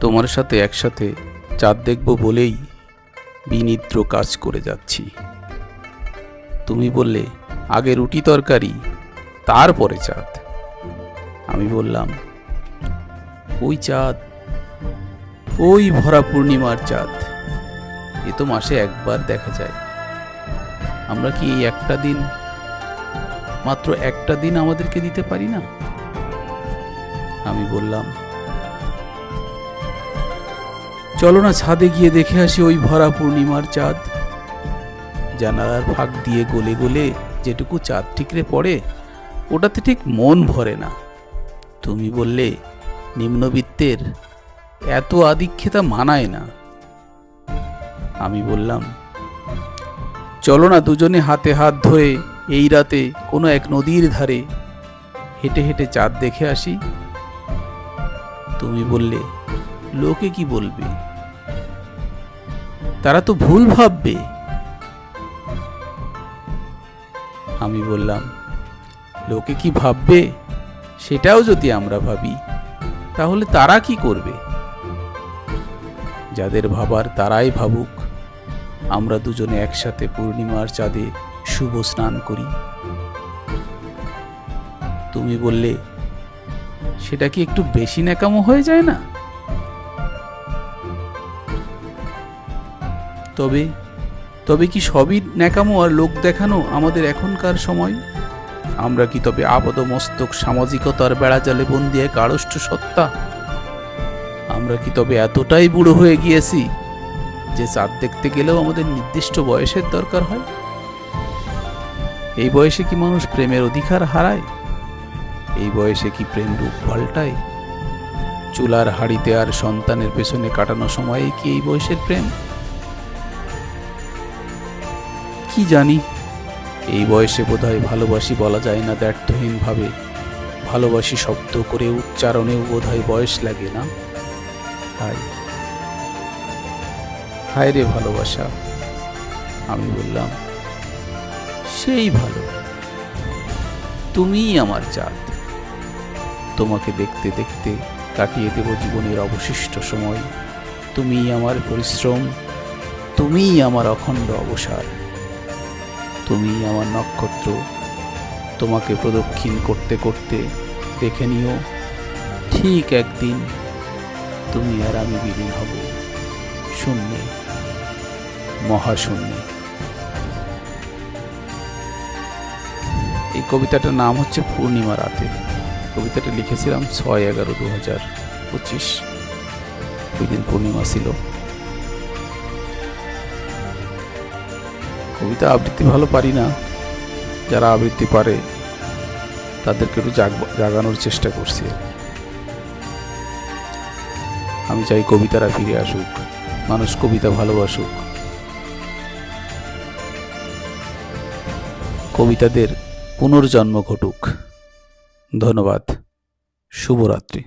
তোমার সাথে একসাথে চাঁদ দেখব বলেই বিনিদ্র কাজ করে যাচ্ছি। তুমি বললে, আগে রুটি তরকারি, তারপরে চাঁদ। আমি বললাম, ওই চাঁদ, ওই ভরা পূর্ণিমার চাঁদ, এ তো মাসে একবার দেখা যায়। আমরা কি এই একটা দিন, মাত্র একটা দিন আমাদেরকে দিতে পারি না? আমি বললাম চলো না ছাদে গিয়ে দেখে আসি ওই ভরা পূর্ণিমার চাঁদ। জানালার ফাঁক দিয়ে গলে গলে যেটুকু চাঁদ ঠিকরে পড়ে, ওটাতে ঠিক মন ভরে না। তুমি বললে, নিম্নবিত্তের এত আদিক্ষেতা মানায় না। আমি বললাম, চলো না দুজনে হাতে হাত ধরে এই রাতে কোনো এক নদীর ধারে হেঁটে হেঁটে চাঁদ দেখে আসি। তুমি বললে, লোকে কি বলবে? তারা তো ভুল ভাববে। আমি বললাম, লোকে কি ভাববে? সেটাও যদি আমরা ভাবি, তাহলে তারা কি করবে? যাদের ভাবার তারাই ভাবুক। আমরা দুজনে একসাথে পূর্ণিমার চাঁদে শুভ স্নান করি। তুমি বললে, সেটা কি একটু বেশি ন্যাকামো হয়ে যায় না? তবে তবে কি সবই ন্যাকামো আর লোক দেখানো আমাদের এখনকার সময়? আমরা কি তবে আপাদমস্তক সামাজিকতার বেড়াজালে বন্দি এক আড়ষ্ট সত্তা? আমরা কি তবে এতটাই বুড়ো হয়ে গিয়েছি যে চাঁদ দেখতে গেলেও আমাদের নির্দিষ্ট বয়সের দরকার হয়? এই বয়সে কি মানুষ প্রেমের অধিকার হারায়? এই বয়সে কি প্রেম রূপ পাল্টায়? চুলার হাড়িতে আর সন্তানের পেছনে কাটানো সময়ে কি এই বয়সের প্রেম? কি জানি? এই বয়সে বোধহয় ভালোবাসি বলা যায় না ব্যর্থহীন ভাবে ভালোবাসি শব্দ করে উচ্চারণেও বোধহয় বয়স লাগে না। হায়। হায় রে ভালোবাসা, আমি বললাম, সেই ভালো। তুমিই আমার চাঁদ। তোমাকে দেখতে দেখতে কাটিয়ে দেব জীবনের অবশিষ্ট সময়। তুমিই আমার পরিশ্রম, তুমিই আমার অখণ্ড অবসার। তুমিই আমার নক্ষত্র। তোমাকে প্রদক্ষিণ করতে করতে দেখে নিও, ঠিক একদিন তুমি আর আমি বিলীন হব। শূন্যে, মহাশূন্যে। এই কবিতাটার নাম হচ্ছে পূর্ণিমা রাতে। কবিতাটা লিখেছিলাম ছয় এগারো দু হাজার পঁচিশ। ওই দিন পূর্ণিমা ছিল। কবিতা আবৃত্তি ভালো পারি না। যারা আবৃত্তি পারে, তাদেরকে একটু জাগ- জাগানোর চেষ্টা করছি। আমি চাই কবিতারা ফিরে আসুক, মানুষ কবিতা ভালোবাসুক। কবিতাদের পুনর্জন্ম ঘটুক। ধন্যবাদ। শুভরাত্রি।